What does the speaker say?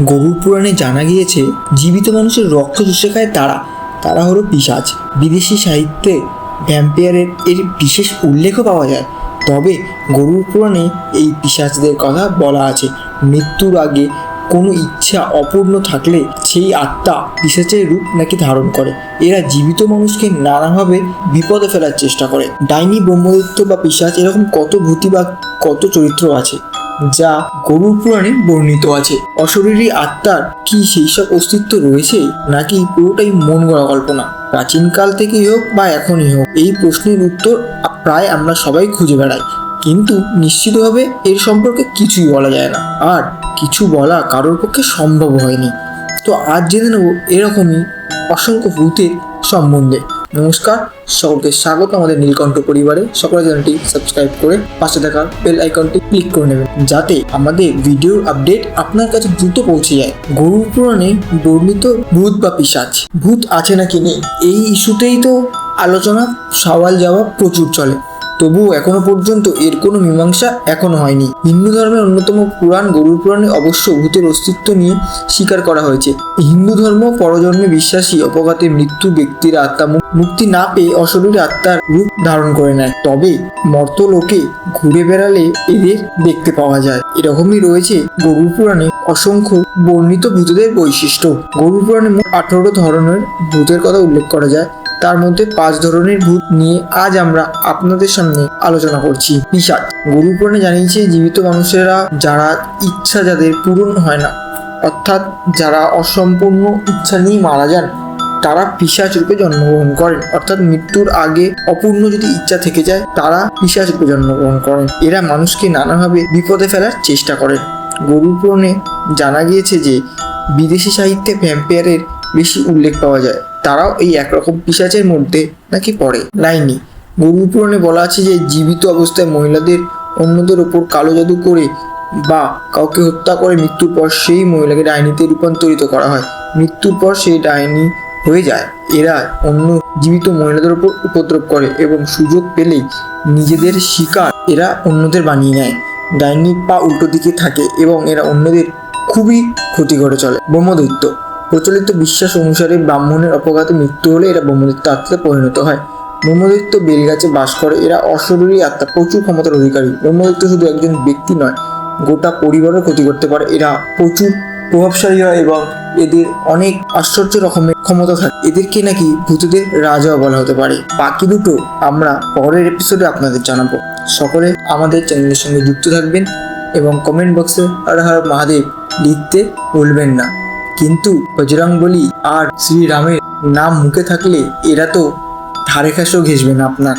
গরুর পুরাণে জানা গিয়েছে, জীবিত মানুষের রক্ত চুষে খায় তারা। তারা হলো পিশাচ। বিদেশি সাহিত্যে ভ্যাম্পিয়ারের এর বিশেষ উল্লেখও পাওয়া যায়। তবে গরুর পুরাণে এই পিশাচদের কথা বলা আছে। মৃত্যুর আগে কোনো ইচ্ছা অপূর্ণ থাকলে সেই আত্মা পিশাচের রূপ নাকি ধারণ করে। এরা জীবিত মানুষকে নানাভাবে বিপদে ফেলার চেষ্টা করে। ডাইনি ব্রহ্মদত্ত বা পিশাচ এরকম কত ভূতি বা কত চরিত্র আছে। যা গরুর পুরাণে বর্ণিত আছে। অশরীরী আত্মার কি সেই সব অস্তিত্ব রয়েছে নাকি পুরোটাই মন গড়া কল্পনা? প্রাচীনকাল থেকেই হোক বা এখনই হোক, এই প্রশ্নের উত্তর প্রায় আমরা সবাই খুঁজে বেড়াই। কিন্তু নিশ্চিতভাবে এর সম্পর্কে কিছুই বলা যায় না। আর কিছু বলা কারোর পক্ষে সম্ভব হয়নি। তো আজ জেনে নেব এরকমই অসংখ্য ভূতের সম্বন্ধে। নমস্কার, সকলকে স্বাগত আমাদের নীলকণ্ঠ পরিবারে। সকলে চ্যানেলটি সাবস্ক্রাইব করে পাশে থাকা বেল আইকনটি ক্লিক করে নেবেন, যাতে আমাদের ভিডিও আপডেট আপনার কাছে দ্রুত পৌঁছে যায়। গরু পুরাণে বর্ণিত ভূত বা পিসাজ ভূত আছে নাকি নেই? এই ইস্যুতেই তো আলোচনা সওয়াল জবাব প্রচুর চলে। তবুও এখনও পর্যন্ত এর কোনো মীমাংসা এখনও হয়নি। হিন্দু ধর্মের অন্যতম পুরাণ গরুর পুরাণে অবশ্য ভূতের অস্তিত্ব নিয়ে স্বীকার করা হয়েছে। হিন্দু ধর্ম পরজন্মে বিশ্বাসী অপঘাতে মৃত্যু ব্যক্তির আত্মা মুক্তি না পেয়ে অশরীর আত্মার রূপ ধারণ করে নেয়। তবে মর্তলোকে ঘুরে বেড়ালে এদের দেখতে পাওয়া যায়। এরকমই রয়েছে গরুর পুরাণে অসংখ্য বর্ণিত ভূতদের বৈশিষ্ট্য। গরুর পুরাণে আঠারো ধরনের ভূতের কথা উল্লেখ করা যায়। তার মধ্যে পাঁচ ধরনের ভূত নিয়ে আজ আমরা আপনাদের সামনে আলোচনা করছি। পিশাচ গরু পুরাণে জানিয়েছে, জীবিত মানুষেরা যারা ইচ্ছা যাদের পূরণ হয় না, অর্থাৎ যারা অসম্পূর্ণ ইচ্ছা নিয়ে মারা যান, তারা পিশাচ রূপে জন্মগ্রহণ করেন। অর্থাৎ মৃত্যুর আগে অপূর্ণ যদি ইচ্ছা থেকে যায়, তারা পিশাচ রূপে জন্মগ্রহণ করেন। এরা মানুষকে নানাভাবে বিপদে ফেলার চেষ্টা করেন। গরুর পুরাণে জানা গিয়েছে যে, বিদেশি সাহিত্যে ভ্যাম্পায়ারের বেশি উল্লেখ পাওয়া যায়। তারাও এই একরকম পিশাচের মধ্যে নাকি পড়ে। লাইনি গরুর পুরাণে বলা আছে যে জীবিত অবস্থায় মহিলাদের অন্যদের ওপর কালো জাদু করে বা কাউকে হত্যা করে মৃত্যুর পর সেই মহিলাকে ডাইনিতে রূপান্তরিত করা হয়। মৃত্যুর পর সেই ডাইনি হয়ে যায়। এরা অন্য জীবিত মহিলাদের উপর উপদ্রব করে এবং সুযোগ পেলেই নিজেদের শিকার এরা অন্যদের বানিয়ে নেয়। ডাইনি পা উল্টো দিকে থাকে এবং এরা অন্যদের খুবই ক্ষতি করে চলে। ব্রহ্মদৈত্য প্রচলিত বিশ্বাস অনুসারে ব্রাহ্মণের অপঘাতে মৃত্যু হলে এরা ব্রহ্মদৈত্য আত্মাতে পরিণত হয়। ব্রহ্মদৈত্য বেলগাছে বাস করে, এরা অশরীরী আত্মা, প্রচুর ক্ষমতার অধিকারী। ব্রহ্মদৈত্য শুধু একজন ব্যক্তি নয়, গোটা পরিবারের ক্ষতি করতে পারে। এরা প্রচুর প্রভাবশালী হয় এবং এদের অনেক আশ্চর্য রকমের ক্ষমতা থাকে। এদেরকে নাকি ভূতদের রাজাও বলা হতে পারে। বাকি দুটো আমরা পরের এপিসোডে আপনাদের জানাব। সকলে আমাদের চ্যানেলের সঙ্গে যুক্ত থাকবেন এবং কমেন্ট বক্সে হর হর মহাদেব লিখতে ভুলবেন না। কিন্তু বলি আর শ্রীরামের নাম মুখে থাকলে এরা তো ধারে কাছেও ঘেসবে না আপনার।